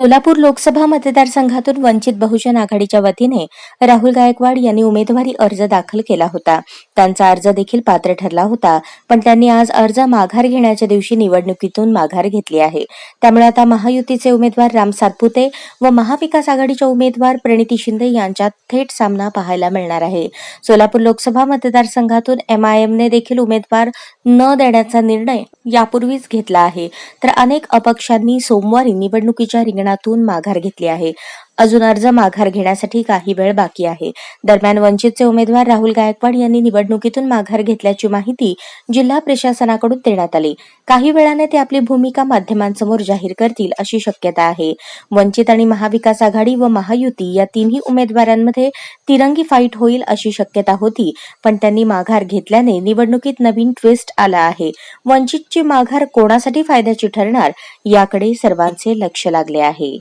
सोलापूर लोकसभा मतदारसंघातून वंचित बहुजन आघाडीच्या वतीने राहुल गायकवाड यांनी उमेदवारी अर्ज दाखल केला होता. त्यांचा अर्ज देखील पात्र ठरला होता पण त्यांनी आज अर्ज माघार घेण्याच्या दिवशी निवडणुकीतून माघार घेतली आहे. त्यामुळे आता महायुतीचे उमेदवार राम सातपुते व महाविकास आघाडीच्या उमेदवार प्रणिती शिंदे यांच्यात थेट सामना पाहायला मिळणार आहे. सोलापूर लोकसभा मतदारसंघातून एमआयएमने देखील उमेदवार न देण्याचा निर्णय यापूर्वीच घेतला आहे. तर अनेक अपक्षांनी सोमवारी निवडणुकीच्या रिंगणातून माघार घेतली आहे. अजून अर्ज माघार घेण्यासाठी काही वेळ बाकी आहे. दरम्यान वंचितचे उमेदवार राहुल गायकवाड यांनी निवडणुकीतून माघार घेतल्याची माहिती जिल्हा प्रशासनाकडून देण्यात आली. काही वेळाने ते आपली भूमिका माध्यमांसमोर जाहीर करतील अशी शक्यता आहे. वंचित आणि महाविकास आघाडी व महायुती या तिन्ही उमेदवारांमध्ये तिरंगी फाईट होईल अशी शक्यता होती पण त्यांनी माघार घेतल्याने निवडणुकीत नवीन ट्विस्ट आला आहे. वंचितची माघार कोणासाठी फायद्याची ठरणार याकडे सर्वांचे लक्ष लागले आहे.